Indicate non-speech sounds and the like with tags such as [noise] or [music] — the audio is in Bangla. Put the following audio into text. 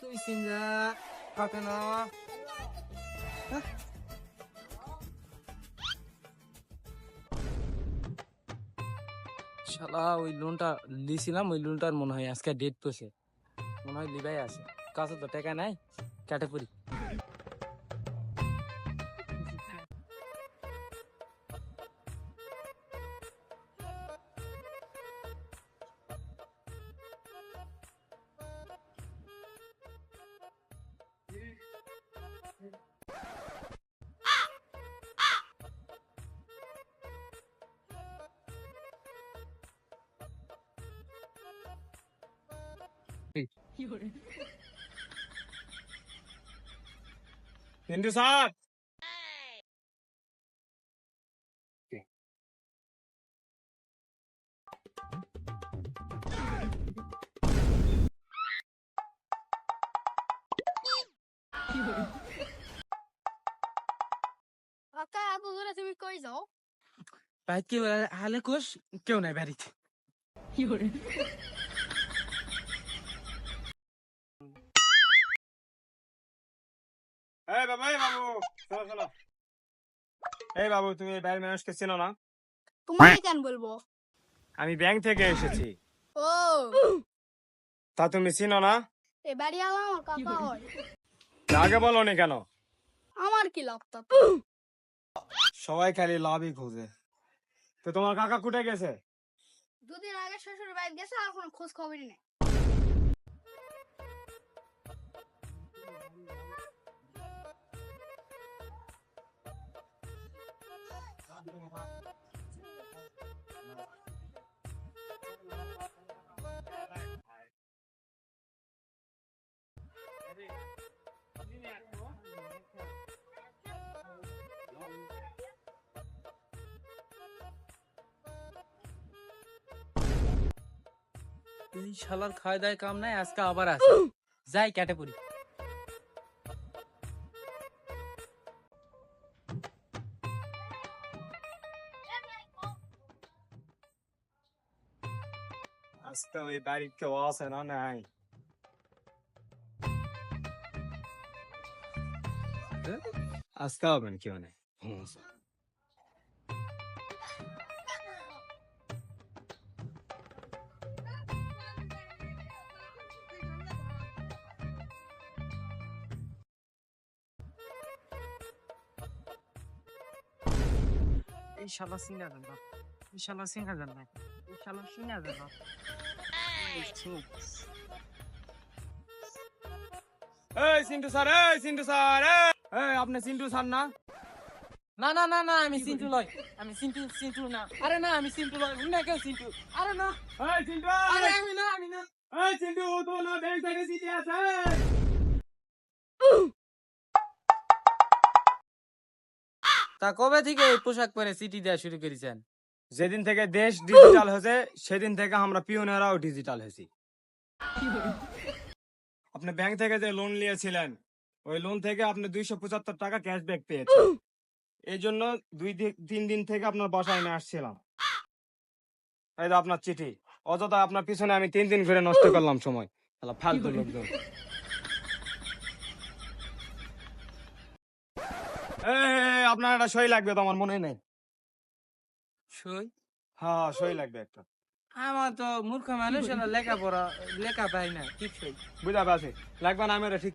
তুই সিনজা কাকে না শালা, ওই লোনটা লিছিলাম ওই লোনটার মনে হয় আজকে ডেট পেছে মনে হয় লিবাই আছে। কাছে তো টাকা নাই, কাটে পড়ি। [laughs] হিন্দু স্যার যাও বাইক হালে কোষ কেউ নাই বাড়িতে। এই বাবু এই বাবু চলো চলো। এই বাবু তুমি এই বাইরের মানুষকে চেনো না? তোমাকে কেন বলব? আমি ব্যাংক থেকে এসেছি। ও। তা তুমি চিনো না? এ বাড়ি আলো আমার কাকা হয়। আগে বলো নি কেন? আমার কি লাগতো? সবাই খালি লাভই খোঁজে। তো তোমার কাকা কুটে গেছে? দুদিন আগে শ্বশুর বাড়ি গেছে আর কোনো খোঁজ খবরই নেই। এই শালার খাওয়া দাওয়ায় কাম নাই আজকে আবার আছে। যাই কেটে পড়ি। আজকে ওই বাড়ির কেউ আছে না নাই? আজকে হবেন কেউ নেই? শালা সিনা দেন না এই শালা সিনা দেন না এই না সিন্টু স্যার এই সিন্টু স্যার এই! আপনি সিন্টু স্যার না? না না না না আমি সিন্টু লয় আমি সিন্টু সিন্টু না। আরে না আমি সিন্টু লয় উনি কেউ সিন্টু। আরে না। এই সিন্টু। আরে আমি না আমি না। এই সিন্টু ও তো না ব্যাংক থেকে চিঠি আছে। তা কবে থেকে এই পোশাক পরে সিটি দেওয়া শুরু করেছেন? যেদিন থেকে দেশ ডিজিটাল হয়েছে, সেদিন থেকে আমরা পিওনেরাও ডিজিটাল হয়েছি। আপনি ব্যাংক থেকে যে লোন নিয়েছিলেন, ওই লোন থেকে আপনি দুইশো পঁচাত্তর টাকা ক্যাশব্যাক পেয়েছেন। এই জন্য দুই তিন দিন থেকে আপনার বাসায় নিয়ে আসছিলাম। এই যে আপনার চিঠি, অযথা আপনার পিছনে আমি তিন দিন ঘুরে নষ্ট করলাম সময়। শালা ফালতু লোকজন এই, এই, এই, আপনার একটা সই লাগবে তো আমার মনে নেই। সই? হ্যাঁ সই লাগবে একটা। আমার তো মূর্খ মানুষ লেখা পড়া লেখা পাই না ঠিক সই। বুঝা পারছি। লাগবে না আমি ঠিক